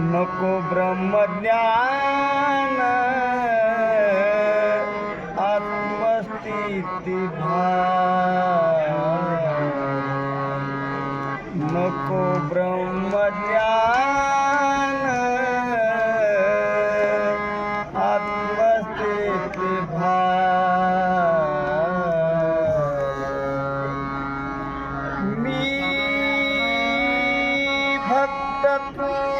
नको ब्रह्मज्ञान. आत्मस्थिती नको ब्रह्मज्ञान. आत्मस्थिती मी भक्त तू.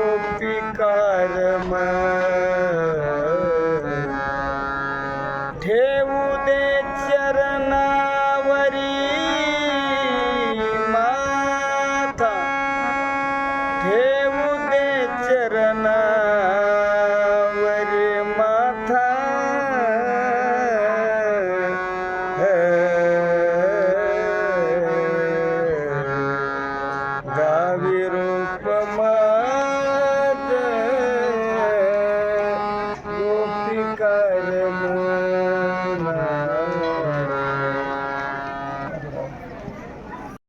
गोपिकारम ठेवू दे चरणावरी माता ठेवू दे चरणा